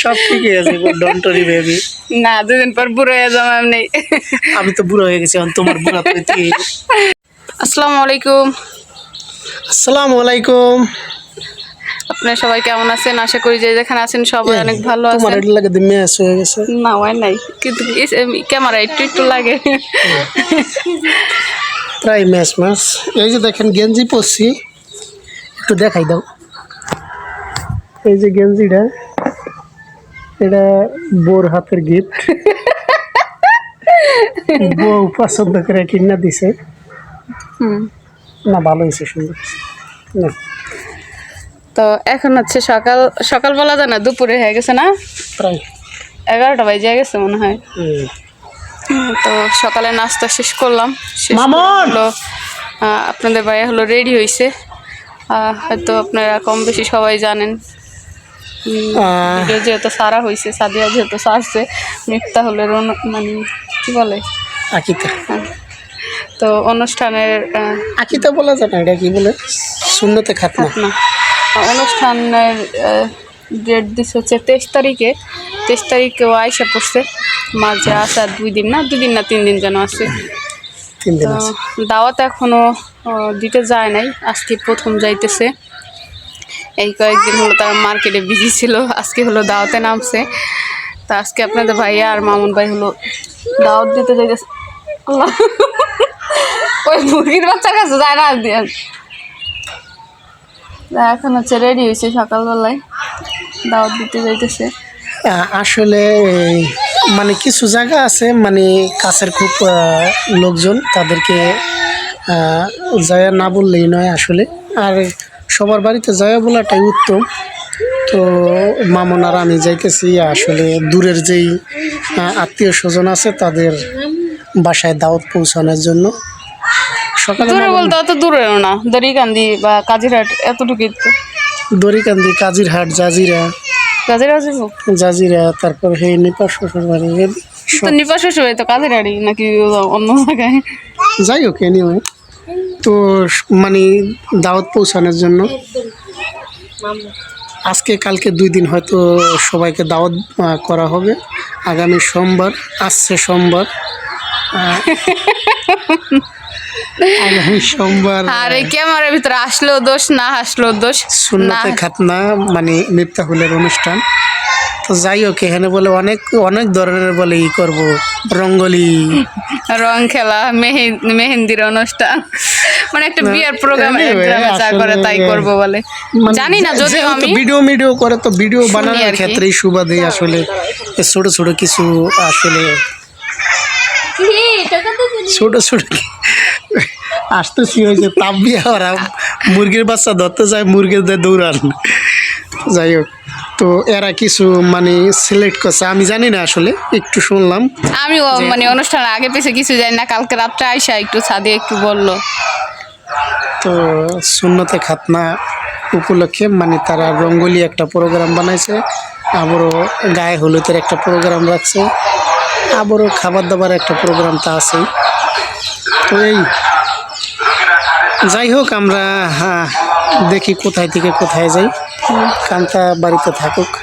সব ঠিক হয়ে গেছে ডন্টরি বেবি না দুদিন পর বুড়ো হয়ে যাব এমনি আমি তো বুড়ো হয়ে গেছি তোমার বুড়া তো আসসালামু আলাইকুম। আসসালামু আলাইকুম। আপনারা সবাই কেমন আছেন? আশা করি যে যেখানে আছেন সবাই অনেক ভালো আছেন। এটা লাগে মেস হয়ে গেছে। না হয় নাই। কিন্তু ক্যামেরা একটু একটু লাগে। প্রায় ম্যাচ ম্যাচ এই যে দেখেন গেঞ্জি পরছি। একটু দেখাই দাও। এই যে গেঞ্জিটা এটা বোর হাতের গিফট। বউ পছন্দ করে কিনা দিছে। হুম। না ভালো হয়েছে সুন্দর না। তো এখন হচ্ছে সকাল সকালবেলা না দুপুরে হয়ে গেছে না? প্রায়। এগারোটা বাজে গেছে মনে হয়। তো সকালে নাস্তা শেষ করলাম। শেষ হলো আপনাদের ভাইয়া হলো রেডি হয়েছে হয়তো আপনারা কম বেশি সবাই জানেন। ভিডিও যেহেতু সারা হয়েছে সাদিয়া যেহেতু সারছে মিথ্যা হলে মানে কি বলে? আকিতা। তো অনুষ্ঠানের আকিতা বলা যায় না এটা কি বলে? শূন্যতে খাতনা। না অনুষ্ঠানের ডেট দিচ্ছে হচ্ছে তেইশ তারিখে। তেইশ তারিখেও আয়সা পড়ছে। মাঝে আসার দুই দিন না দুই দিন না তিন দিন যেন আছে। দাওয়াত এখনও আহ, দিতে যায় নাই। আজকে প্রথম যাইতেছে। এই কয়েকদিন হলো তারা মার্কেটে বিজি ছিল, আজকে হলো দাওয়াতে নামছে। তা আজকে আপনাদের ভাইয়া আর মামুন ভাই হলো দাওয়াত দিতে যাইতেছে। ওই মুরগির বাচ্চার কাছে যায় না এখন হচ্ছে রেডি হয়েছে সকালবেলায়, দাওয়াত দিতে যাইতেছে। আসলে মানে কিছু জায়গা আছে মানে কাছের খুব লোকজন তাদেরকে যায় না বললেই নয় আসলে। আর সবার বাড়িতে যায় বলাটাই উত্তম। তো মামন আর আমি যাইতেছি আসলে দূরের যেই আত্মীয় স্বজন আছে তাদের বাসায় দাওয়াত পৌঁছানোর জন্য। সকালে দূরে বলতে অত দূরেও না দড়িকান্দি বা কাজিরহাট এতটুকুই তো। দড়িকান্দি কাজিরহাট জাজিরা। যাব? জাজিরা তারপর হে নিপা শ্বশুর বাড়ি তো নিপা শ্বশুর বাড়ি তো কাজিরহাটি নাকি অন্য জায়গায়? যাই হোক এনিওয়ে তো মানে দাওয়াত পৌঁছানোর জন্য। আজকে, কালকে দুই দিন হয়তো সবাইকে দাওয়াত করা হবে। আগামী সোমবার, আসছে সোমবার। সোমবার আর এই ক্যামেরার ভিতরে আসলেও দোষ না আসলেও দোষ সুন্নতে খাতনা মানে মিফতাহুলের অনুষ্ঠান। তো যাই হোক এখানে বলে অনেক অনেক ধরনের বলে ই করব। রঙ্গলি। রং খেলা মেহে- মেহেন্দির অনুষ্ঠান। মানে একটা বিয়ের প্রোগ্রাম যা করে তাই আসলে- করব বলে। মানে জানি না যদিও যেহেতু আমি ভিডিও ভিডিও করে তো ভিডিও বানানোর আর কি। ক্ষেত্রে সুবাদে আসলে ছোট ছোট কিছু আসলে ছোট ছোট আসতেছি ওই যে তাবিয়া ওরা মুরগির বাচ্চা ধরতে যায় মুরগিদের দৌড়ান। যাই হোক তো এরা কিছু মানে সিলেক্ট করছে। আমি জানি না আসলে একটু শুনলাম। আমিও মানে অনুষ্ঠান আগে পিছে কিছু জানি না কালকে রাত্রে আইসা একটু ছাদে একটু বলল। তো শূন্যতে খাতনা উপলক্ষে মানে তারা রঙ্গলি একটা প্রোগ্রাম বানাইছে আবারও গায়ে হলুদের একটা প্রোগ্রাম রাখছে আবারও খাবার দাবার একটা প্রোগ্রাম তা আছে। তো এই যাই হোক আমরা দেখি কোথায় থেকে কোথায় যাই। কান্তা বাড়িতে থাকুক।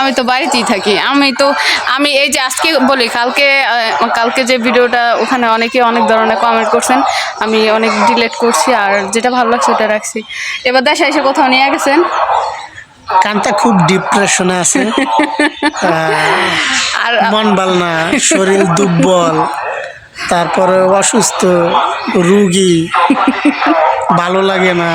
আমি তো বাড়িতেই থাকি। আমি তো আমি এই যে আজকে বলি কালকে কালকে যে ভিডিওটা ওখানে অনেকে অনেক ধরনের কমেন্ট করছেন। আমি অনেক ডিলেট করছি আর যেটা ভালো লাগছে ওটা রাখছি। এবার দেশে এসে কোথাও নিয়ে গেছেন? কান্তা খুব ডিপ্রেশনে আছে। আর মন ভালো না শরীর দুর্বল। তারপরে অসুস্থ, রুগী, ভালো লাগে না।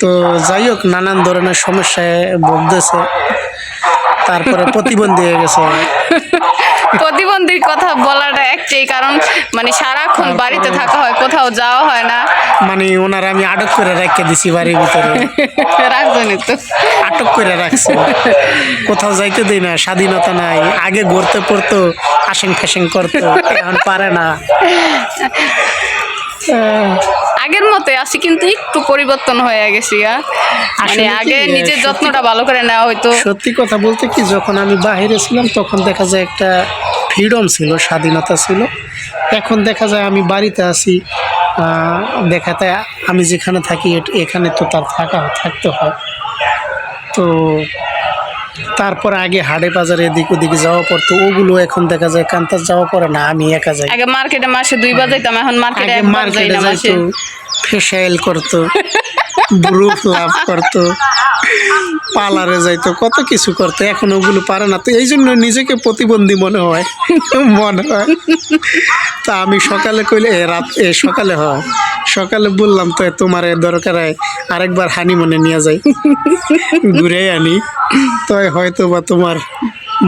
তো যাই হোক, নানান ধরনের সমস্যায় ভুগতেছে। তারপরে প্রতিবন্ধী হয়ে গেছে। প্রতিবন্ধীর কথা বলাটা একটাই কারণ মানে সারাক্ষণ বাড়িতে থাকা হয় কোথাও যাওয়া হয় না। মানে ওনার আমি আটক করে রেখে দিছি বাড়ির ভিতরে। রাখবেনই তো। আটক করে রাখছি। কোথাও যাইতে দিই না স্বাধীনতা নাই আগে ঘুরতে পড়তো আসেন ফ্যাশন করতো এখন পারে না। আগের মতো আছি কিন্তু একটু পরিবর্তন হয়ে গেছি। মানে আগে নিজের যত্নটা ভালো করে নেওয়া হয়তো সত্যি কথা বলতে কি যখন আমি বাইরে ছিলাম তখন দেখা যায় একটা ফ্রিডম ছিল স্বাধীনতা ছিল। এখন দেখা যায় আমি বাড়িতে আছি আহ, দেখা যায় আমি যেখানে থাকি এখানে তো তার থাকা থাকতে হয়। তো তারপর আগে হাটে বাজারে এদিক ওদিকে যাওয়া পড়তো ওগুলো এখন দেখা যায় কান্তার যাওয়া পড়ে না আমি একা যাই। আগে মার্কেটে মাসে দুই দুইবার যাইতাম এখন মার্কেটে একবার যাই মার্কেটে না মাসে। যাইতো ফেশিয়াল করতো গ্রুপ লাভ করতো। পার্লারে যাইতো, কত কিছু করতো, এখন ওগুলো পারে না। তো এই জন্য নিজেকে প্রতিবন্ধী মনে হয় মনে হয়। তা আমি সকালে কইলে, এ রাত, এ সকালে হয় সকালে বললাম তো তোমার দরকার হয়, আরেকবার হানি মনে নিয়ে যাই, ঘুরে আনি। তো হয়তো বা তোমার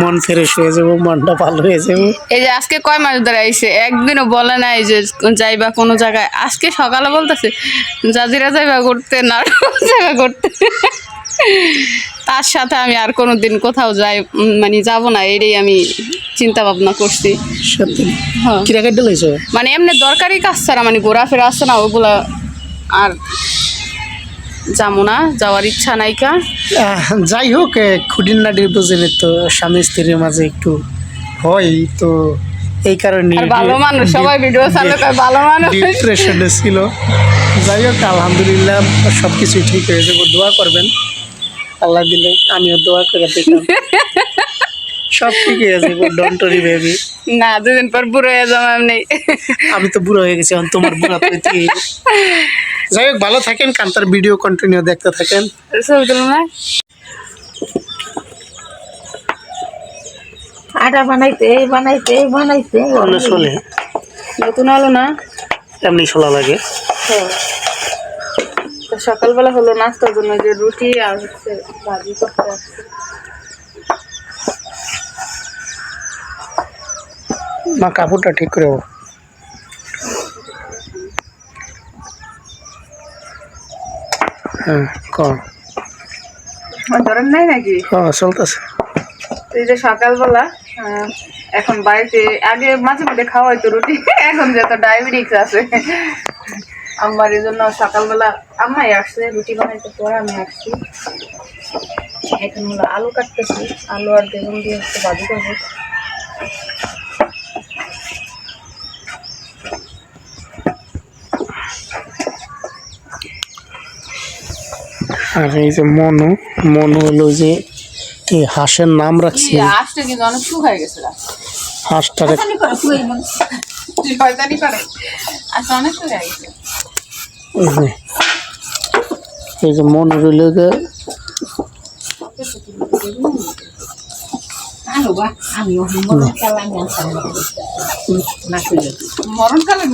মন ফ্রেশ হয়ে যাব, মনটা ভালো হয়ে যাব। এই যে আজকে কয় মাস ধরে আইসে একদিনও বলে নাই যে যাইবা কোনো জায়গায়। আজকে সকালে বলতেছে, জাজিরা যাইবা করতে না যাইবা করতে তার সাথে আমি আর কোনো দিন কোথাও যাই মানে যাব না এটাই আমি চিন্তা ভাবনা করছি হ্যাঁ। মানে এমনি দরকারি কাজ ছাড়া মানে ঘোরাফেরা আছে না ওগুলা আর যাব না যাওয়ার ইচ্ছা নাইকা আহ, যাই হোক এ, খুঁটির নাটির তো স্বামী স্ত্রীর মাঝে একটু হয় তো এই কারণে ভালো মানুষ সবাই ভিডিও চালু করে ভালো মানুষ। ডিপ্রেশনে ছিল। যাই হোক আলহামদুলিল্লাহ সব কিছুই ঠিক হয়ে যাব দোয়া করবেন। আল্লাহ দিলে আমিও দোয়া করে দেখলাম সব ঠিক হয়ে যাব ডন্টরি বেবি না দুদিন পর বুড়ো হয়ে যাব এমনি আমি তো বুড়ো হয়ে গেছি তোমার বুড়া তো যাই হোক ভালো থাকেন কান্তার ভিডিও কন্টিনিউ দেখতে থাকেন। ছবি তুলো না আটা বানাইতে এই বানাইতে এই বানাইতে। অন্য চলে নতুন আলো না? এমনি চলা লাগে। তো সকালবেলা হলো নাস্তার জন্য যে রুটি আর হচ্ছে ভাজি করতে মা কাপড়টা ঠিক করে হ্যাঁ কর। ধরেন নাই নাকি? হ্যাঁ চলতেছে। এই যে সকালবেলা এখন বাড়িতে আগে মাঝে মাঝে খাওয়া হয়তো রুটি এখন যত ডায়াবেটিক্স আছে। আমার এই জন্য সকালবেলা আম্মাই আসছে রুটি বানাইতে পরে আমি আসছি। এখন হলো আলু কাটতেছি আলু আর বেগুন দিয়ে একটু ভাজি করব। আর এই যে মনু মনু হলো যে এই হাঁসের নাম রাখছি। আসতে কিন্তু অনেক গেছে হাঁসটারে শয়তানি করে আচ্ছা অনেক শুকায় গেছে। এই যে এই যে মনু মনে মরণকালে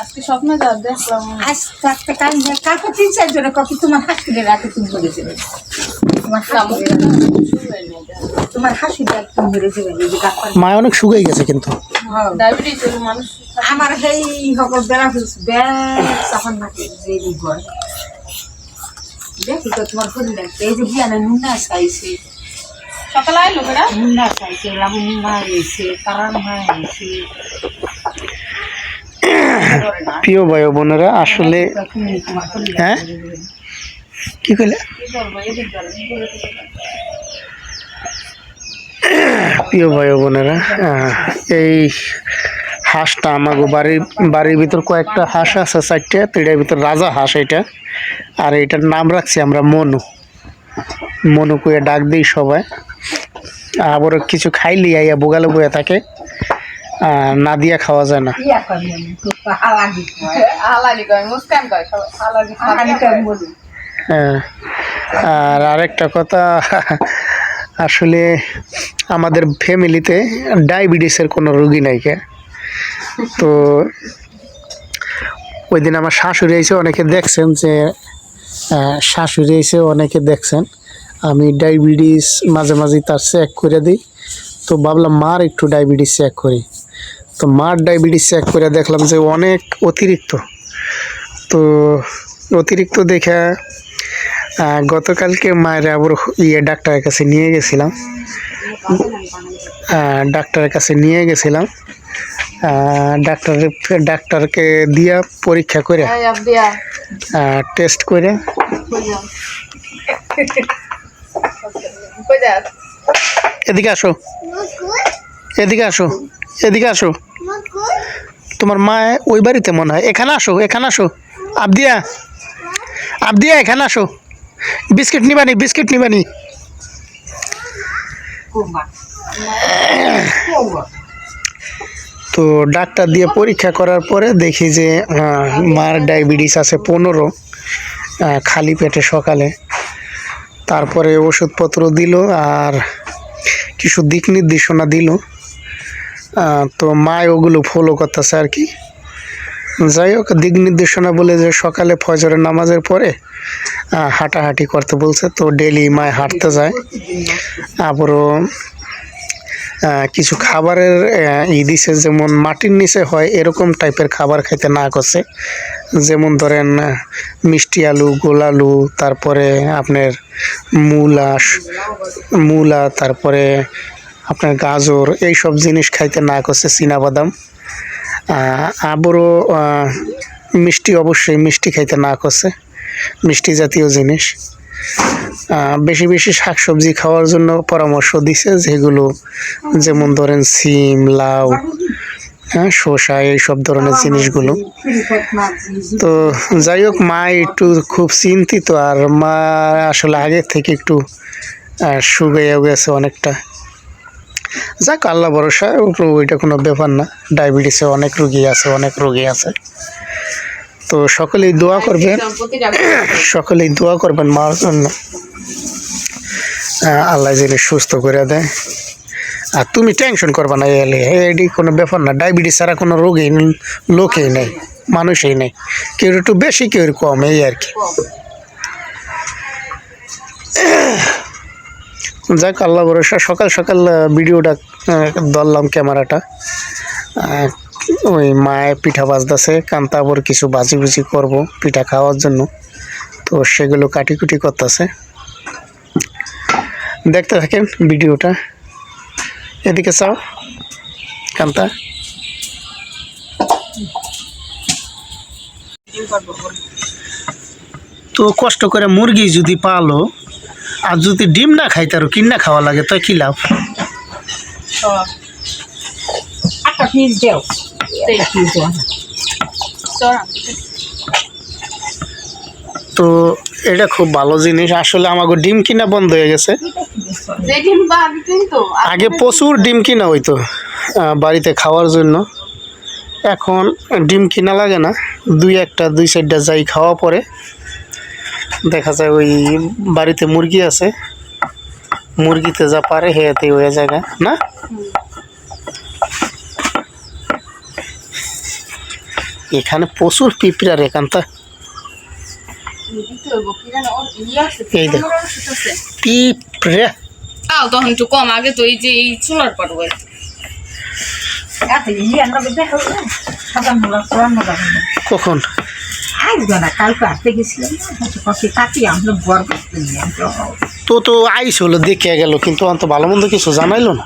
আজকে স্বপ্নে যা দেখলাম। আজ থাকতে কাল কাকে তিন চার জনে কপি তোমার হাসিলে রাতে তুমি বলেছিলে তোমার তোমার হাসিলে তুমি বলেছিলে মায় অনেক শুকিয়ে গেছে কিন্তু। ডায়াবেটিস হলো মানুষ আমার সেই সকল বেড়া হয়েছে বেশ তখন নাকি দেখি তো তোমার শরীর লাগছে এই যে বিয়ানে নুনা চাইছে। সকালে আইলো বেড়া? মুন্না চাইছে লাবু মুন্না হয়েছে কারণ হয়েছে প্রিয় ভাই ও বোনেরা আসলে হ্যাঁ? কি কইলে? প্রিয় ভাই ও বোনেরা আহ, এই হাঁসটা আমাগো বাড়ির বাড়ির ভিতর কয়েকটা হাঁস আছে চারটে তো এটার ভিতর রাজা হাঁস এটা আর এটার নাম রাখছি আমরা মনু। মনু কুয়ে ডাক দিই সবাই। আবার কিছু খাইলি আইয়া বোগালে বয়ে থাকে। না দিয়া খাওয়া যায় না। আর আরেকটা কথা আসলে আমাদের ফ্যামিলিতে ডায়াবেটিসের কোনো রুগী নাই কে? তো ওই দিন আমার শাশুড়ি এসে অনেকে দেখছেন যে শাশুড়ি এসে অনেকে দেখছেন। আমি ডায়াবেটিস মাঝে মাঝে তার চেক করে দিই। তো ভাবলাম, মার একটু ডায়াবেটিস চেক করি। তো মার ডায়াবেটিস চেক করে দেখলাম যে অনেক অতিরিক্ত। তো অতিরিক্ত দেখে গতকালকে মায়ের আবার ইয়ে ডাক্তারের কাছে নিয়ে গেছিলাম। ডাক্তারের কাছে নিয়ে গেছিলাম। আহ, ডাক্তারের ডাক্তারকে দিয়া পরীক্ষা করে। টেস্ট করে। কই যাস এদিকে আসো। এদিকে আসো। এদিকে আসো। তোমার মা ওই বাড়িতে মনে হয়। এখানে আসো এখানে আসো। আবদিয়া। আবদিয়া এখানে আসো। বিস্কিট নিবানি বিস্কিট নিবানি তো ডাক্তার দিয়ে পরীক্ষা করার পরে দেখি যে মার ডায়াবেটিস আছে পনেরো খালি পেটে সকালে। তারপরে ওষুধপত্র দিল আর কিছু দিক নির্দেশনা দিল। তো মা ওগুলো ফলো করতেছে আর কি। যাই হোক, দিক নির্দেশনা বলে যে সকালে ফজরের নামাজের পরে হাঁটাহাঁটি করতে বলছে। তো ডেলি মায় হাঁটতে যায়। আবারও কিছু খাবারের ই দিছে, যেমন মাটির নিচে হয় এরকম টাইপের খাবার খাইতে না করছে যেমন ধরেন মিষ্টি আলু, গোল আলু, তারপরে আপনার মূলা মূলা তারপরে আপনার গাজর এই সব জিনিস খাইতে না করছে বাদাম আবারও মিষ্টি, অবশ্যই মিষ্টি খাইতে না করছে মিষ্টি জাতীয় জিনিস। বেশি বেশি শাকসবজি খাওয়ার জন্য পরামর্শ দিছে, যেগুলো যেমন ধরেন সিম, লাউ হ্যাঁ শসা, এইসব ধরনের জিনিসগুলো। তো যাই হোক, মা একটু খুব চিন্তিত, আর মা আসলে আগে থেকে একটু শুকাইয়া গেছে অনেকটা। যাক, আল্লাহ ভরসা, ওইটা কোনো ব্যাপার না। ডায়াবেটিসে অনেক রুগী আছে, অনেক রুগী আছে। তো সকলেই দোয়া করবেন। সকলেই দোয়া করবেন মার জন্য। আল্লাহ যিনি সুস্থ করে দেয়। আর তুমি টেনশন করবে না এলে এটি কোনো ব্যাপার না। ডায়াবেটিস ছাড়া কোনো রোগী লোকেই নেই মানুষই নেই। কেউ একটু বেশি কেউ কম এই আর কি। যাক আল্লাহ ভরসা। সকাল সকাল ভিডিওটা ধরলাম ক্যামেরাটা। ওই মায়ের পিঠা বাজতেছে, কান্তাবর কিছু বাজি বুজি করব পিঠা খাওয়ার জন্য। তো সেগুলো কাটিকুটি করতেছে। দেখতে থাকেন ভিডিওটা। এদিকে চাও, কান্তা? তো কষ্ট করে মুরগি যদি পালো, আর যদি ডিম না খাইতে আরও কিনা খাওয়া লাগে, তো কি লাভ? একটা একটা পিস দেও। তো এটা খুব ভালো জিনিস। আসলে আমাকে ডিম কিনা বন্ধ হয়ে গেছে। আগে প্রচুর ডিম কিনা হইতো বাড়িতে খাওয়ার জন্য। এখন ডিম কিনা লাগে না। দুই একটা দুই চারটা যাই খাওয়া পরে। দেখা যায় ওই বাড়িতে মুরগি আছে। মুরগিতে যা পারে হেয়াতে হয়ে যায় না? এখানে প্রচুর পিঁপড়ার এখানটা এই দেখো পিঁপড়ে। তাও তখন একটু কম আগে তো এই যে এই চুলার কখন? তো তো আইস হলো দেখে গেল কিন্তু অন্ত ভালো মন্দ কিছু জানাইলো না?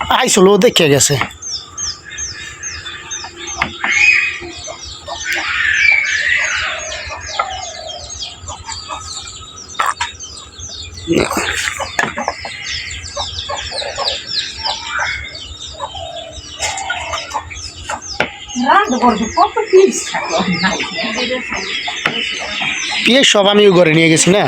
তখন কফি তো একজন পয়সা রান্না করুন নেই বুঝতো আমি জানলে আইসুন আইস হলো ও দেখে গেছে। পিয়ে সব আমিও ঘরে নিয়ে গেছি না?